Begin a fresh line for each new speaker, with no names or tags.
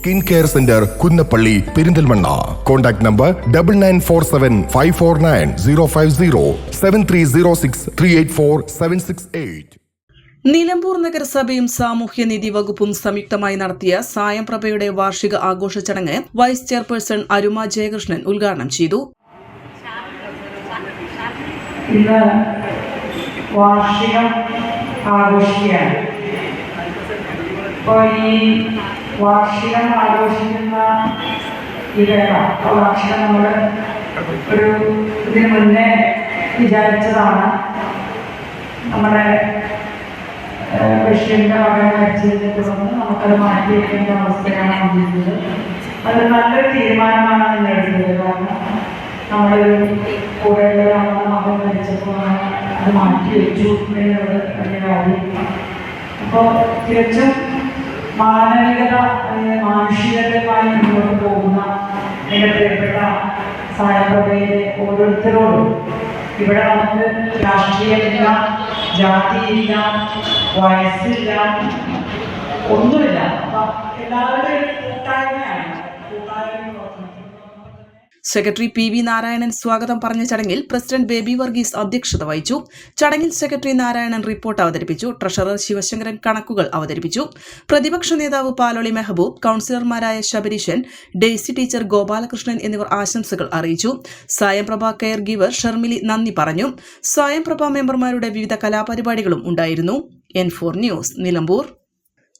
Skin care centre Kunnappally Perinthalmanna. Contact number double nine four seven five four nine zero five zero seven three zero six three eight four seven six eight
Nilambur നഗരസഭയും സാമൂഹ്യനീതി വകുപ്പും സംയുക്തമായി നടത്തിയ സായംപ്രഭയുടെ വാർഷിക ആഘോഷ ചടങ്ങ് vice chairperson അരുമ ജയകൃഷ്ണൻ ഉദ്ഘാടനം ചെയ്തു.
ഇന്ന് വാർഷികം ആഘോഷിക്കുകയാണ്. അപ്പോൾ ഈ വാർഷികം ആഘോഷിക്കുന്ന ഈ വാർഷികം നമ്മൾ ഒരു ഇതിന് മുന്നേ വിചാരിച്ചതാണ്. നമ്മുടെ ബഷീറിന്റെ മകൻ മരിച്ചതിനെ തുടർന്ന് നമുക്കത് മാറ്റി വയ്ക്കേണ്ട അവസ്ഥയാണ് വന്നിരുന്നത്. അത് നല്ലൊരു തീരുമാനമാണ് നിങ്ങൾ എടുത്തത്. കാരണം നമ്മളൊരു കൂടെയുള്ളവരാണെന്ന് മകൻ മരിച്ചപ്പോൾ അത് മാറ്റി വെച്ചു എന്നുള്ളത് വലിയ കാര്യം. അപ്പോൾ തികച്ചും മാനവികത മാനുഷികതയുമായി മുന്നോട്ട് പോകുന്ന എന്റെ പ്രിയപ്പെട്ട സായപ്രഭയിലെ ഓരോരുത്തരോടും ഇവിടെ നമുക്ക് രാഷ്ട്രീയമില്ല ജാതിയില്ല വയസ്സില്ല ഒന്നുമില്ല. എല്ലാവരുടെയും കൂട്ടായ്മയാണ് കൂട്ടായ്മ
സെക്രട്ടറി പി വി നാരായണൻ സ്വാഗതം പറഞ്ഞ ചടങ്ങിൽ പ്രസിഡന്റ് ബേബി വർഗീസ് അധ്യക്ഷത വഹിച്ചു. ചടങ്ങിൽ സെക്രട്ടറി നാരായണൻ റിപ്പോർട്ട് അവതരിപ്പിച്ചു. ട്രഷറർ ശിവശങ്കരൻ കണക്കുകൾ അവതരിപ്പിച്ചു. പ്രതിപക്ഷ നേതാവ് പാലോളി മെഹബൂബ് കൌൺസിലർമാരായ ശബരീശൻ ഡേസി ടീച്ചർ ഗോപാലകൃഷ്ണൻ എന്നിവർ ആശംസകൾ അറിയിച്ചു. സായംപ്രഭ കെയർ ഗീവർ ഷർമിലി നന്ദി പറഞ്ഞു. സായംപ്രഭ മെമ്പർമാരുടെ വിവിധ കലാപരിപാടികളും ഉണ്ടായിരുന്നു. N four news Nilambur.